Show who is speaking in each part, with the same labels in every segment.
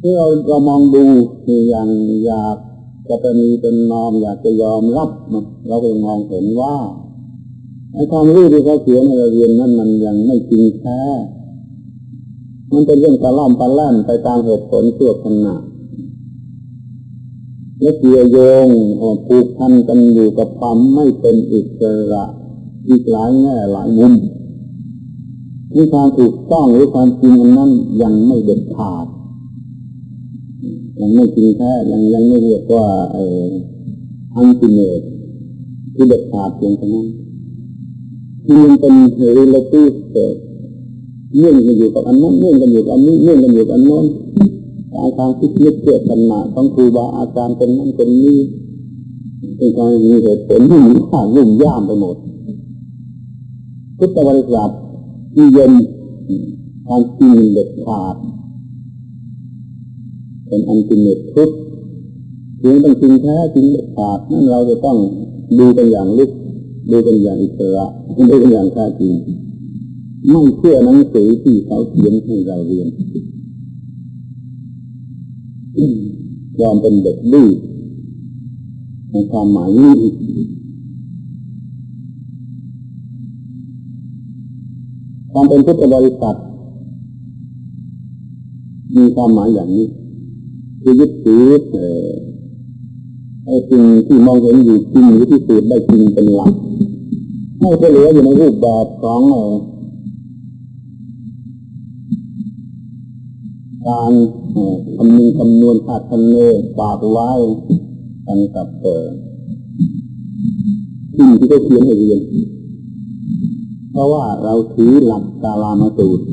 Speaker 1: ที่เราเรามองดูอย่างอยากจะเป็นเป็นนอมอยากจะยอมรับเราก็มองเห็นว่าไอ้ความรู้ที่เขาเขียนให้เรียนนั่นมันยังไม่จริงแท้มันเป็นเรื่องตะล่อมตะแล่นไปตามเหตุผลเพื่อขนาดและเกี่ยวโยงผูกพันกันอยู่กับความไม่เป็นอิสระอีกหลายแง่หลายมุมนี่ความถูกต้องหรือความจริงนนั้นยังไม่เด็ดขาด ยังไม่จริงแท้ยังยังไม่เรียกว่าเอออันติเมตที่เด็ดขาดเพียงเท่านั้นมันยังเป็น relative เนื่องกันอยู่กับอันนั้นเนื่องกันอยู่กับอันนี้เนื่องกันอยู่กับอันโน้นการทางคิดนึกเกิดกันมาต้องครูบาอาจารย์เป็นนั่นเป็นนี่เป็นการมีเหตุผลที่มีค่ารุ่มย่ามไปหมดพุทธบริษัทที่เย็นความจริงเด็ดขาด เป็นอันจริงเด็ดทุกถึงต้องจริงแท้จริงเด็ดขาดนั่นเราจะต้องดูกันอย่างลึกดูกันอย่างอิสระดูกันอย่างแท้จริงไม่เชื่อหนังสือที่เขาเขียนให้เราเรียนยอมเป็นเด็กดื้อในความหมายนี้ความเป็นพุทธบริษัทมีความหมายอย่างนี้ คือยึดถือไอ้สิ่งที่มองเห็นอยู่จริงหรือที่สุดได้จริงเป็นหลักไม่เหลืออยู่ในรูปแบบของการคำนึงคำนวณคาดคะเนปากไว้กันกับเออสิ่งที่เขาเขียนให้เรียนเพราะว่าเราถือหลักกาลามาสูตร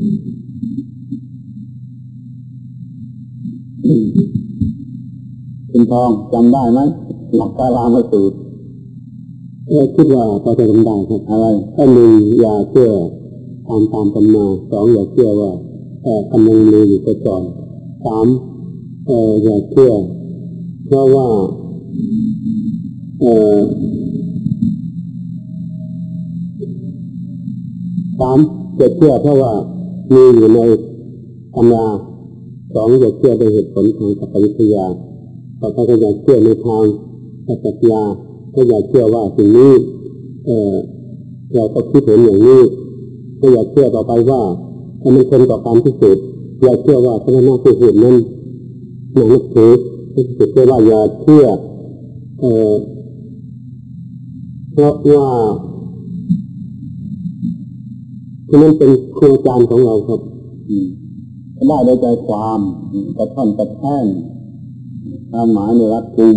Speaker 1: ทองจำได้ไหมหลักกาลามาสูตร
Speaker 2: เออคิดว่าพอจะจำได้ครับ
Speaker 1: อะไร
Speaker 2: ถ้าหนึ่งอย่าเชื่อตามตามกันมาสองอย่าเชื่อว่าแต่กำลังมีอยู่ก่อนสามเอออย่าเชื่อเพราะว่าเออสามจะเชื่อเพราะว่ามีอยู่ในตำราสองจะเชื่อโดยเหตุผลทางสัพวิทยา ต่อไปก็อยากเชื่อในทางปรัชญาก็อยากเชื่อว่าสิ่งนี้เออเราก็คิดเห็นอย่างนี้ก็อยากเชื่อต่อไปว่ามันคนต่อการพิสูจน์อย่าเชื่อว่าพระนาคผู้นั้นหนังสือพิสูจน์ว่าอย่าเชื่อเออเพราะว่าคือนั้นเป็นครูอาจารย์ของเราครับ
Speaker 1: ได้โดยใจความกระท่อนกระแท่น ความหมายในรักกุม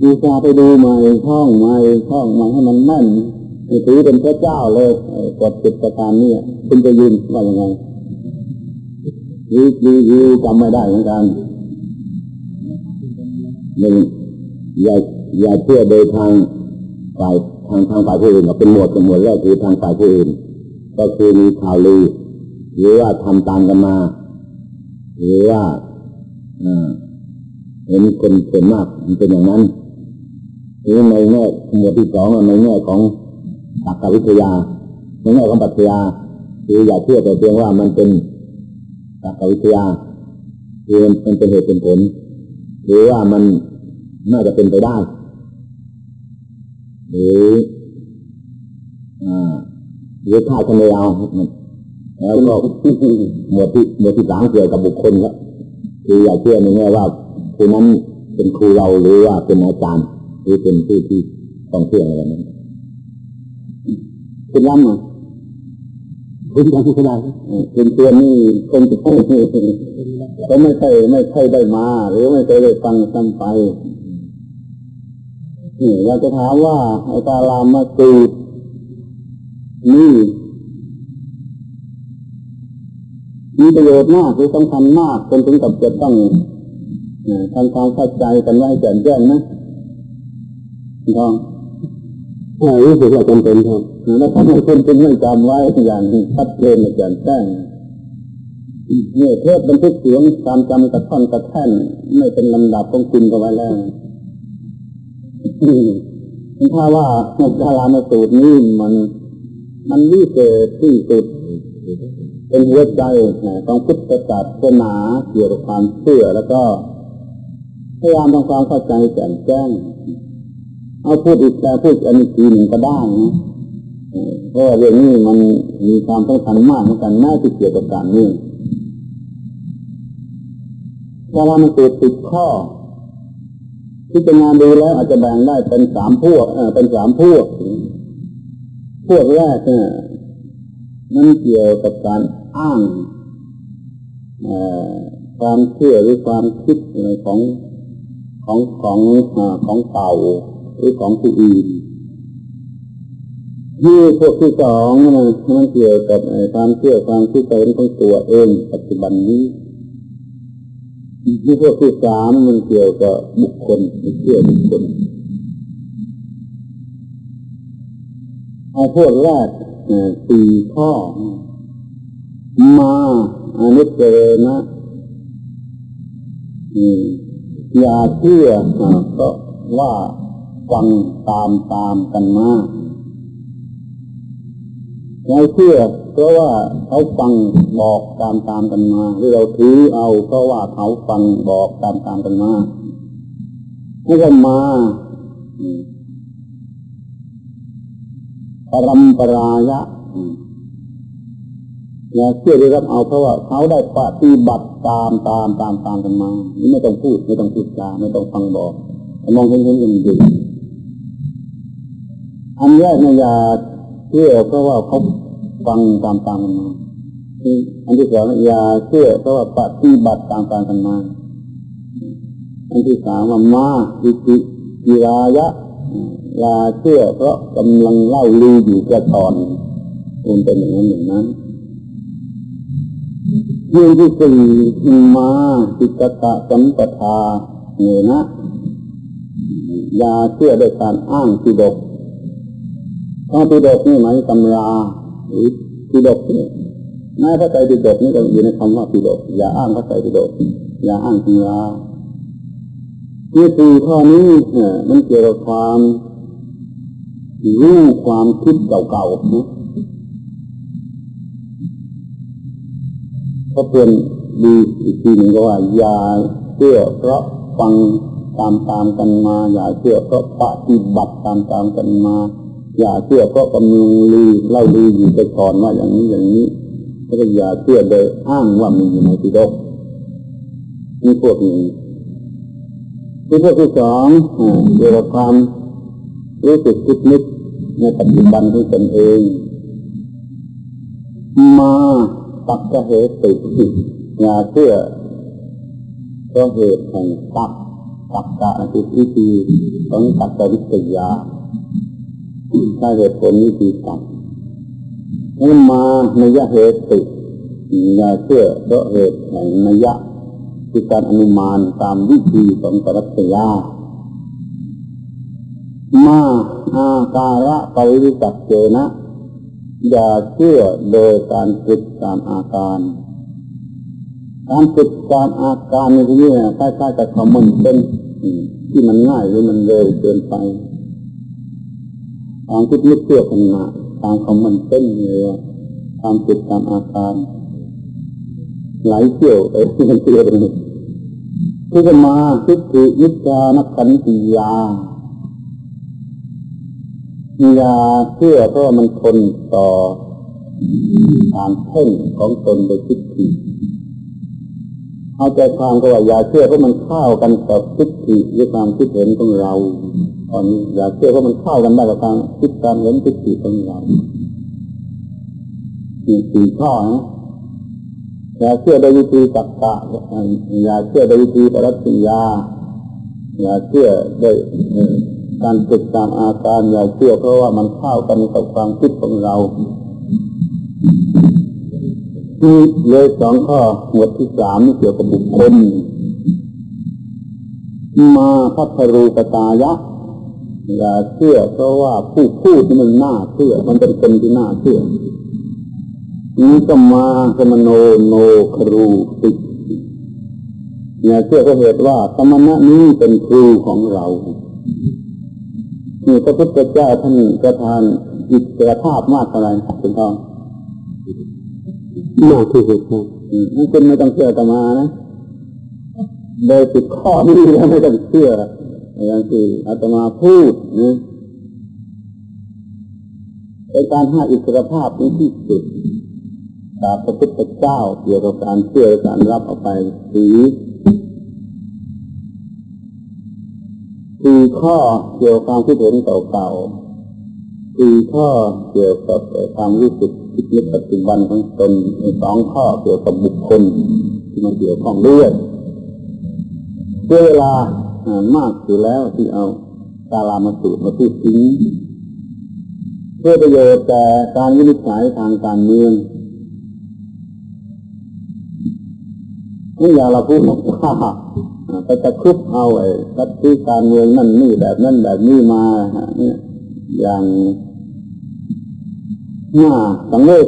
Speaker 1: ดูจาไปดูใหม่ท่องใหม่ท่องใหม่ให้มันแม่นถือเป็นพระเจ้าเลยกดจิตประการนี้คุณจะยืนว่ายังไงยืยืยืจำไม่ได้เหมือนกันหนึ่งอย่าอย่าเชื่อโดยทางฝ่ายทางทางฝ่ายผู้อื่นเป็นหมวดเป็นหมวดแรกคือทางฝ่ายผู้อื่น ก็คือมีข่าวลือหรือว่าทำตามกันมา หรือว่า เห็นคนส่วนมากมันเป็นอย่างนั้นหรือในแง่หมวดที่สองในแง่ของตรรกวิทยาในแง่ของปรัชญาคืออย่าเชื่อแต่เพียงว่ามันเป็นตรรกวิทยาคือมันเป็นเหตุเป็นผลหรือว่ามันน่าจะเป็นไปได้ หรืออ่าหรือถ้าคะแนนเอาแล้วก็หมวดที่หมวดที่สามเกี่ยวกับบุคคลครับคืออย่าเชื่อในแง่ว่า คนนั้นเป็นครูเราหรือว่าเป็นอาจารย์ หรือเป็นผู้ที่ต้องเชื่ออะไรนั้นคุณย้ำมาคุณย้ำก็ได้คุณเตือนนี่คงจะไม่เขาไม่ใช่ไม่ใช่ได้มา หรือไม่เคยได้ฟังซ้ำไปนี่อยาจะถามว่าอ้ตาลามาตูดนี่มีประโยชน์มากหรือสำคัญมากจนถึงกับจะต้อง ทำความเข้าใจกันไว้แจ่มแจ้งนะทอง
Speaker 2: รู้สึกว่าจำเป็นครับ
Speaker 1: แล้วทำให้คนจึงไม่จำไว้อย่างชัดเจนแจ่มแจ้งเนี่ยเทศบันทึกเสียงตามจำกระท่อนกระแท่นไม่เป็นลำดับของคุณก็ไว้แล้วถ้าว่าในกาลามาสูตรนี้มัน มันวิเศษที่สุดเป็นหัวใจของพุทธศาสนาเกี่ยวกับความเชื่อแล้วก็ พยายามทำความเข้าใจแจ่มแจ้ง เอาพูดอีกแต่พูดอันนี้ทีหนึ่งก็ได้นะเพราะว่าเรื่องนี้มันมีความสำคัญมากเหมือนกันแม้ที่เกี่ยวกับการเมืองเวลามันติดติดข้อที่จะงานดูแล้วอาจจะแบ่งได้เป็นสามพวกเป็นสามพวก พวกแรกเนี่ยมันเกี่ยวกับการอ้างความเชื่อหรือความคิดของ ของของของเก่าหรือของผู้อื่นที่พวกที่สองมันมันเกี่ยวกับความเชื่อความคิดเห็นของตัวเองปัจจุบันนี้ที่พวกที่สามมันเกี่ยวกับบุคคลเชื่อบุคคลเอาพวกแรกสี่ข้อ มาอนุเจนะอ อย่าเชื่อก็ว่าฟังตามตามกันมาเราเชื่อเพราะว่าเขาฟังบอกตามตามกันมา หรือเราถือเอาเพราะว่าเขาฟังบอกตามตามกันมาไม่ก็มาปรมปรายะ อย่าเชื่อได้รับเอาเพราะว่าเขาได้ปฏิบัติตามตามตามตามกันมานี่ไม่ต้องพูดไม่ต้องพูดจาไม่ต้องฟังบอกมองเห็นเห็นกันอยู่อันแรกเนี่ยอย่าเชื่อเพราะว่าเขาฟังตามตามกันมาอันที่สองอย่าเชื่อเพราะว่าปฏิบัติตามตามกันมาอันที่สามว่ามาอิติกิรายะอย่าเชื่อเพราะกำลังเล่าลืออยู่กระตอนมันเป็นอย่างนั้นอย่างนั้น เรื่องที่สี่มาจิตตะสัมปทาเนนะยาเชื่อด้วยการอ้างปิดกพระปิดกนี่หมายตำราหรือปิดกนี่แม้พระไตรปิฎกนี่ก็อยู่ในคำว่าปิดกอย่าอ้างพระไตรปิฎกอย่าอ้างตำราที่สี่ข้อนี้มันเกี่ยวกับความรู้ความคิดเก่าๆนะ ก็เพื่อนดีอีกทีหนึ่งก็ว่าอย่าเชื่อเพราะฟังตามตามกันมา อย่าเชื่อเพราะปฏิบัติตามตามกันมา อย่าเชื่อเพราะกำลังลือเล่าลืออยู่ไปก่อนว่าอย่างนี้อย่างนี้แล้วก็อย่าเชื่อโดยอ้างว่ามีอยู่ในปิฎกนี่พวกหนึ่งที่พวกที่สองเกี่ยวกับความรู้สึกคิดนึกในปัจจุบันของตนเอง มา ตักกะเหตุติอย่าเชื่อเพราะเหตุแห่งตักตักกะติวิธีของตักกวิทยาถ้าเหตุผลวิธีตักนั้นมาในยะเหตุติอย่าเชื่อเพราะเหตุแห่งนยะคือการอนุมานตามวิธีของปรัชญามาอาการะปริวิจักเจนะ อย่าเชื่อโดยการติดตามอาการ การติดตามอาการในที่นี้คล้ายๆกับคอมมอนเซนที่มันง่ายหรือมันเร็วเกินไปทางคิดนึกเชื่อคนมาทางคอมมอนเซนเลยความติดตามอาการไหลเที่ยวเอ้มันเที่ยวเลยที่จะมาคิดคือวิจานักขันติยา ยาเชื่อเพราะมันทนต่อการเพ่งของตนโดยทิฏฐิเอาใจความก็ว่ายาเชื่อเพราะมันเข้ากันกับทิฏฐิหรือความคิดเห็นของเราตอนนี้ยาเชื่อเพราะมันเข้ากันได้กับการคิดการเห็นทิฏฐิของเราสี่สี่ข้อนะยาเชื่อโดยวิธีจักกะยาเชื่อโดยวิธีปรัชญาอย่าเชื่อโดย การติดตามอาการอย่าเชื่อเพราะว่ามันเข้ากันกับความคิดของเราที่เลยสองข้อหมวดที่สามนี่เกี่ยวกับบุคคล มาพัทรูปตายะอย่าเชื่อเพราะว่าผู้พูดมันน่าเชื่อ มันเป็นคนที่น่าเชื่อนี้ก็มาสมโนโนครูติอย่าเชื่อเพราะเหตุว่าสมณะนี้เป็นครูของเรา นี่พระพุทธเจ้าท่านประทานอิสรภาพมากเท่าไรเป็นทอง
Speaker 2: มากที่สุดครับ
Speaker 1: นั่นคุณไม่ต้องเชื่อตมานะโดยติดข้อนี้แล้วไม่ต้องเชื่ออย่างที่อาตมาพูดนะเป็นการให้อิสรภาพในที่สุดจากพระพุทธเจ้าเกี่ยวกับการเชื่อการรับเอาไปหรือ สี่ข้อเกี่ยวกับความคิดเห็นเก่าๆสี่ข้อเกี่ยวกับความรู้สึกคิดนึกปัจจุบันของตนสองข้อเกี่ยวกับบุคคลที่มันเกี่ยวข้องด้วยเพื่อเวลามากอยู่แล้วที่เอากาลามาสูตรมาพูดถึงเพื่อประโยชน์แต่การวินิจฉัยทางการเมืองนี่อย่างเราพูดว่า ก็จะคุบเอาไอ้รัฐการเมืองนั่นนี่แบบนั่นแบบนี้มาเนี่ยอย่างหน้าสังเวช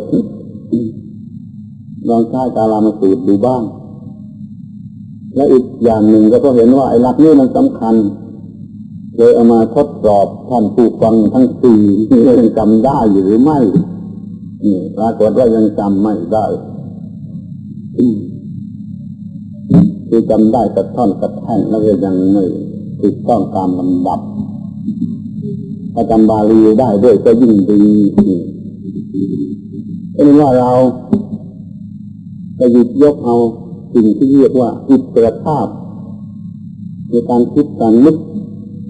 Speaker 1: ลองใช้กาลามาสูตรดูบ้าง และอีกอย่างหนึ่งก็เพราะเห็นว่าไอ้หลักนี้มันสำคัญเลยเอามาทดสอบท่านผู้ฟังทั้งสี่ยังจำได้อยู่หรือไม่นี่ปรากฏว่ายังจำไม่ได้ คือจำได้กระท่อนกระแท่นแล้วก็ยังไม่ถูกต้องตามลำดับถ้าจำบาลีได้ด้วยก็ยิ่งดีเป็นว่าเราจะหยิบยกเอาสิ่งที่เรียกว่าอิสรภาพ ในการคิดการนึก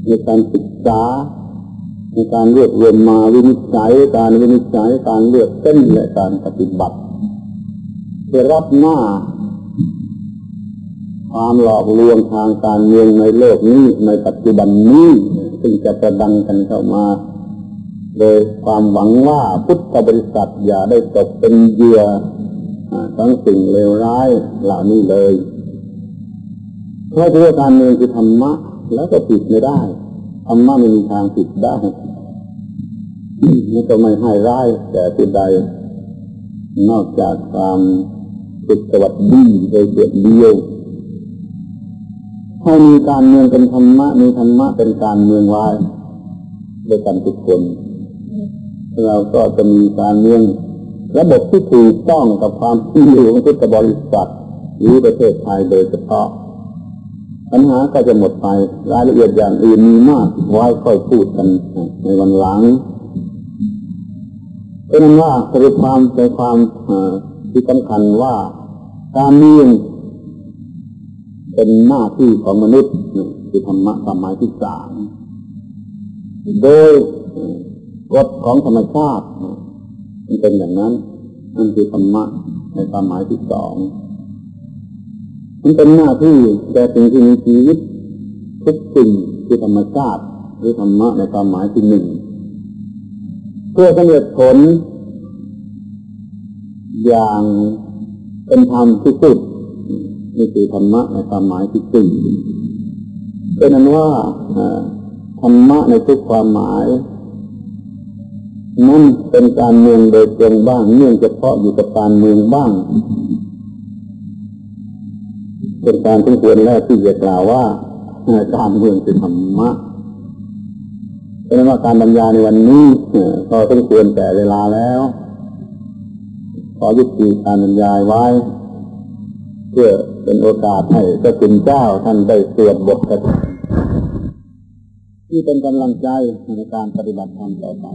Speaker 1: ในการศึกษาในการเลือกรวมมาวินิจฉัยการวินิจฉัยการเลือกเส้นและการปฏิบัติเพื่อรับหน้า ความหลอกลวงทางการเมืองในโลกนี้ในปัจจุบันนี้ซึ่งจะประดังกันเข้ามาโดยความหวังว่าพุทธบริษัทอย่าได้ตกเป็นเหยื่อทั้งสิ่งเลวร้ายเหล่านี้เลยเพราะว่การเมืองคือธรรมะ แล้วก็ผิดไม่ได้ธรรมะไม่มีทางผิดได้นี่ก็ไม่ให้ร้ายแต่ผู้ใด นอกจากความสุขสวัสดีโดยเดียวเดียว ให้มีการเมืองเป็นธรรมะ มีธรรมะเป็นการเมืองไว้ด้วยกันทุกคน เราก็จะมีการเมืองระบบที่ถูกต้องกับความที่อยู่ของพุทธบริษัทหรือประเทศไทยโดยเฉพาะปัญหาก็จะหมดไปรายละเอียดอย่างอื่นมีมากไว้ค่อยพูดกันในวันหลังเป็นว่าสรุปความใจความที่สำคัญว่าการเมือง เป็นหน้าที่ของมนุษย์คือธรรมะความหมายที่สามโดยกฎของธรรมชาติมันเป็นอย่างนั้นนั่นคือธรรมะในความหมายที่สองมันเป็นหน้าที่แก่สิ่งที่มีชีวิตทุกสิ่งคือธรรมชาติหรือธรรมะในความหมายที่หนึ่งเพื่อสำเร็จผล อย่างเป็นธรรมที่สุด นี่คือธรรมะในความหมายที่สี่เป็นนั้นว่าธรรมะในทุกความหมายนั่นเป็นการเมืองโดยตรงบ้างเนื่องเฉพาะอยู่กับการเมืองบ้าง เป็นการทุกควรแรกที่จะกล่าวว่าการเมืองเป็นธรรมะเพราะนั้นว่าการบรรยายในวันนี้ก็ต้องควรแต่เวลาแล้ว ขอยุติการบรรยายไว้ เพื่อ เป็นโอกาสให้พระคุณเจ้าท่านได้เสวดบทกระที่เป็นกำลังใจในการปฏิบัติธรรมต่อไป